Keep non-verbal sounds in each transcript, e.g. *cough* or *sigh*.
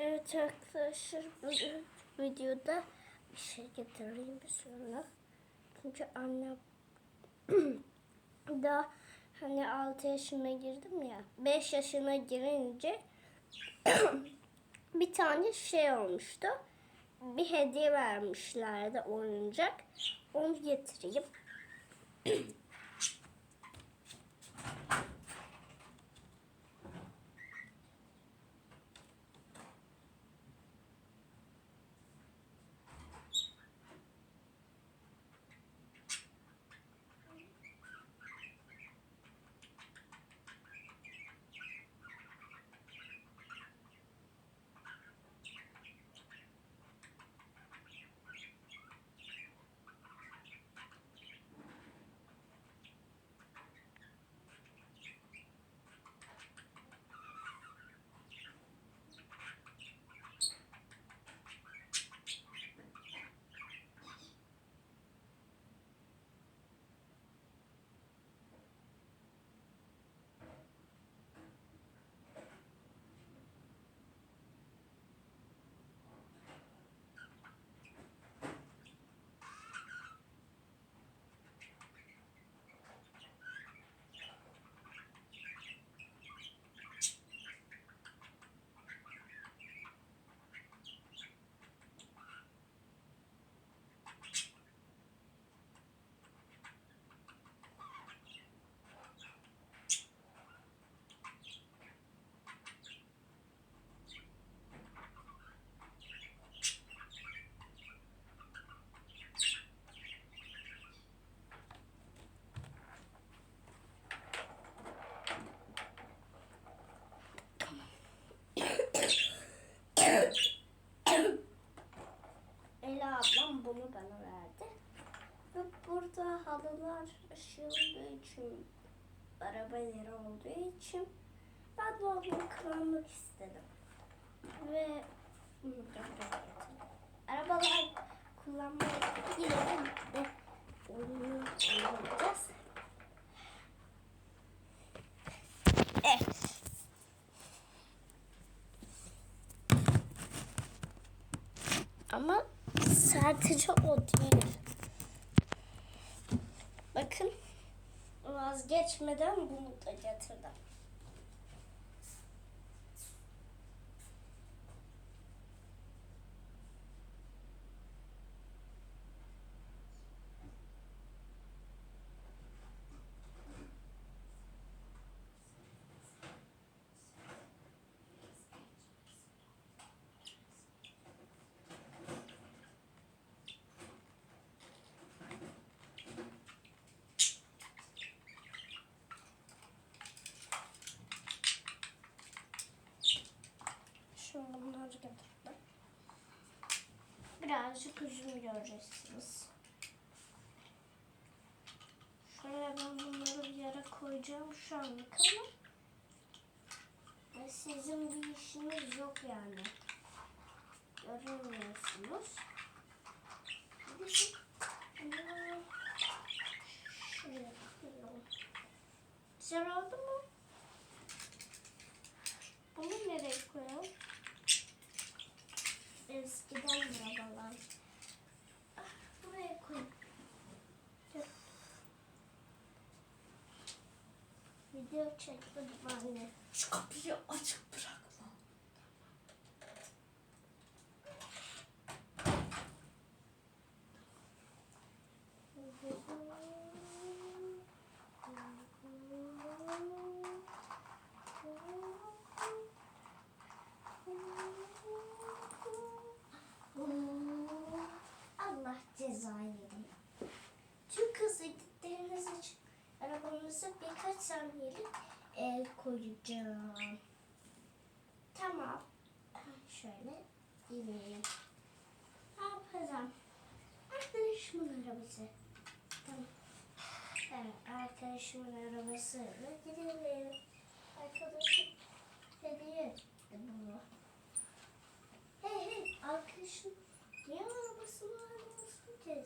Evet arkadaşlar bugün videoda bir şey getireyim sonra. Çünkü annem *clears throat* daha hani 6 yaşına girdim ya 5 yaşına girince *clears throat* bir tane şey olmuştu. Bir hediye vermişlerdi oyuncak. Onu getireyim. *clears throat* burada halılar ışıldığı için, araba olduğu için ben de onu kırmak istedim. Ve. Arabalar kullanmaya yine de oyunu oynayacağız. Evet. Ama sadece o değil. Bakın vazgeçmeden bunu da getirdim. Şimdi bunları getirdim. Üzüm göreceksiniz. Şöyle ben bunları bir yere koyacağım şu anlık ama sizin bir işiniz yok yani. Göremiyorsunuz. Video çektim anne. Şu kapıyı açık arabanızı birkaç saniyelik el koyacağım. Tamam. Şöyle. Ne yapacağım? Arkadaşımın arabası. Tamam. Evet, arkadaşımın arabasıyla gidelim. Arkadaşım hediye etti bunu. Hey hey, arkadaşım niye arabasını alıyorsun ki?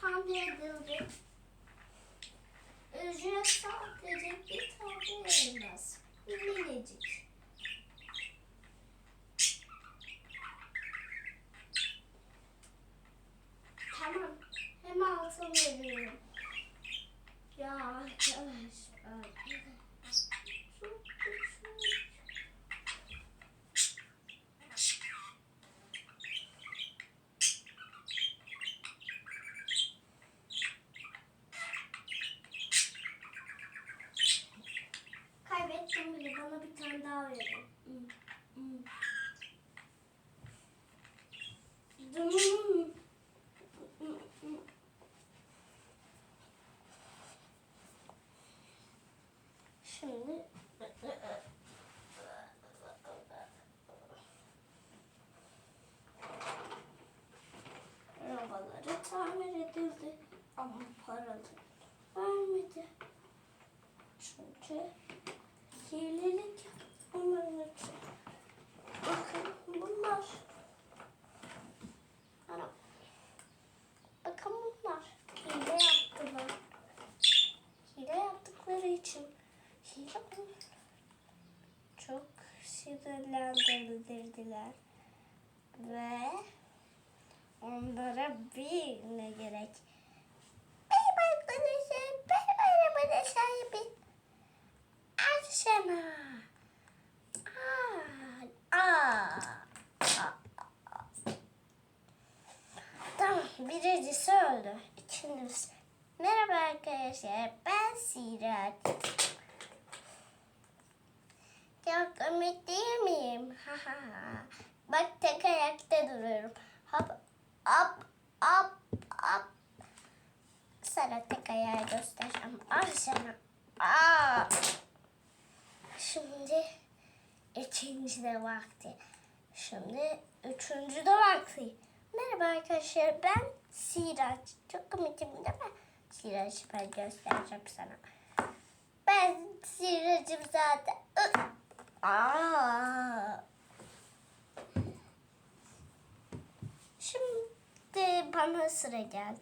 Tamir edildi. Ücret sadece bir tane elmas. Minicik. Tamam. Hemen altın veriyorum. Ya arkadaşlar. Çok güzel. Kaybettim bile. Bana bir tane daha verin. Hmm, hmm. Dum. Şimdi arabaları tamir edildi ama paralı vermedi. Çünkü hilelik onların için. Bakın bunlar. Ana. Bakın bunlar. Hile yaptılar. Hile yaptıkları için. Hile çok sinirlendirdiler. Ve onlara bir ne gerek? Al sana. Al. Al. Al. Tamam, birincisi öldü. İkincisi. Merhaba arkadaşlar, ben Sirac. Çok değil miyim? *laughs* Ha ha ha. Bak tek ayakta duruyorum. Hop, hop, hop, hop. Sana tek ayağı göstereceğim. Al sana. Aa. Şimdi ikinci de vakti. Şimdi üçüncü de vakti. Merhaba arkadaşlar ben Sirac. Çok komikim değil mi? Sirac ben göstereceğim sana. Ben Sirac'ım zaten. Aa. Şimdi bana sıra geldi.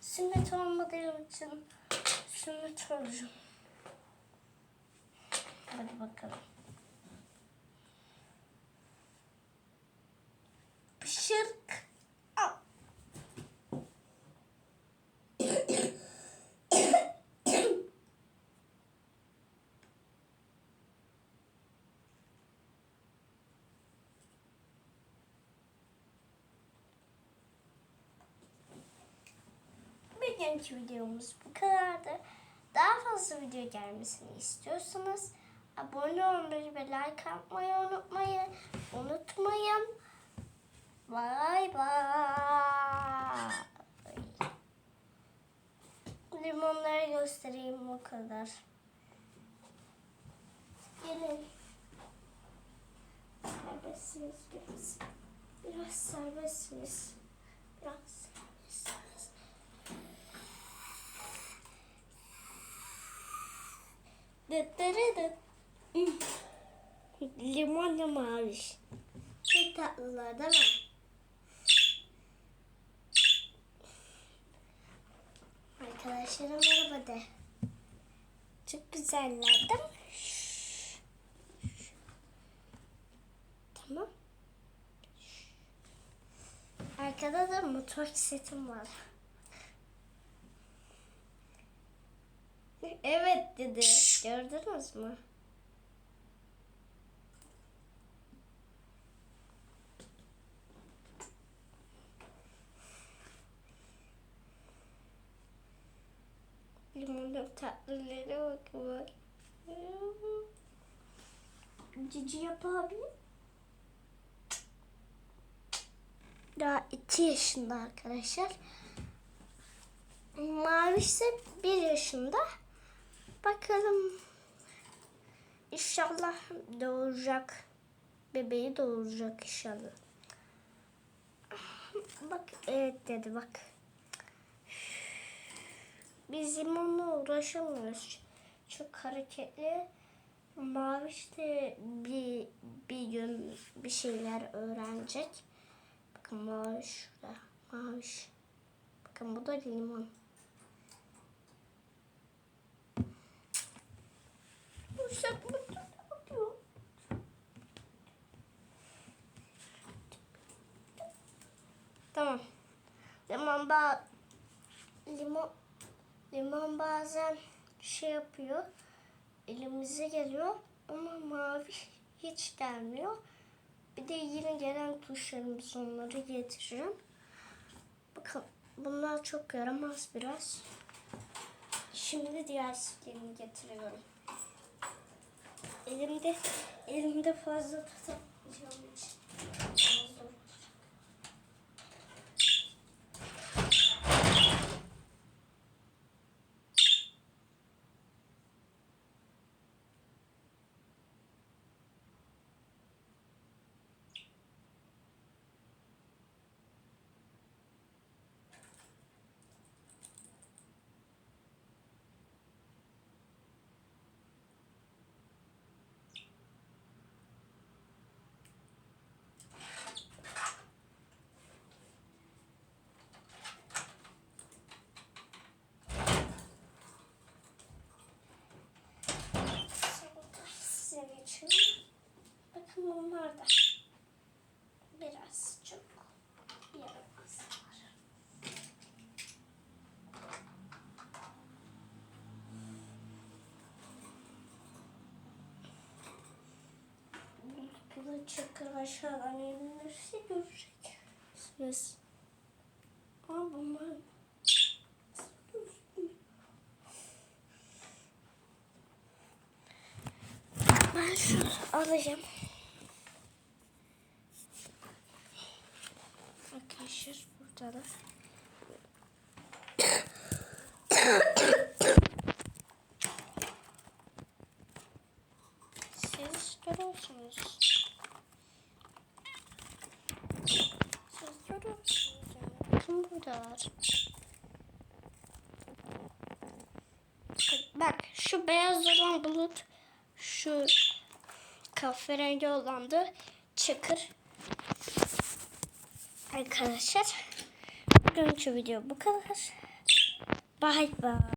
Sünnet olmadığım için sünnet olacağım. Hadi bakalım. Pışırk. Bugünkü videomuz bu kadardı. Daha fazla video gelmesini istiyorsanız abone olmayı ve like atmayı unutmayı unutmayın. Bay bay. Limonları göstereyim o kadar. Gelin. Serbestsiniz biraz. Biraz serbestsiniz. Biraz serbestsiniz. Dıt dırı dıt. Limonla maviş. Çok tatlılar değil mi? Arkadaşlarım merhaba de. Çok güzeller değil mi? Tamam. Arkada da motor setim var. Evet dedi. Gördünüz mü? Limonun tatlıları bak bak. Cici yap. Daha iki yaşında arkadaşlar. Mavi ise bir yaşında. Bakalım. İnşallah doğuracak. Bebeği doğuracak inşallah. Bak evet dedi bak. Biz limonla uğraşamıyoruz. Çok hareketli. Maviş de bir, bir gün bir şeyler öğrenecek. Bakın maviş şurada. Maviş. Bakın bu da limon. Mı yapıyor? Tamam. Limon ba limon limon bazen şey yapıyor. Elimize geliyor ama mavi hiç gelmiyor. Bir de yine gelen kuşlarımız onları getireceğim. Bakın bunlar çok yaramaz biraz. Şimdi diğer sütlerini getiriyorum. Elimde elimde fazla tutamayacağım için. Bakın bunlar da biraz çok yaramaz var. Bu da çakır aşağıdan inilirse göreceksiniz. Ama bunlar Ben şunu alacağım. Arkadaşlar burada da. Siz görüyorsunuz. Siz görüyorsunuz. yani. Bakın buradalar. Bak şu beyaz olan bulut şu kahverengi olan da çakır. Arkadaşlar bugünkü video bu kadar. Bye bye.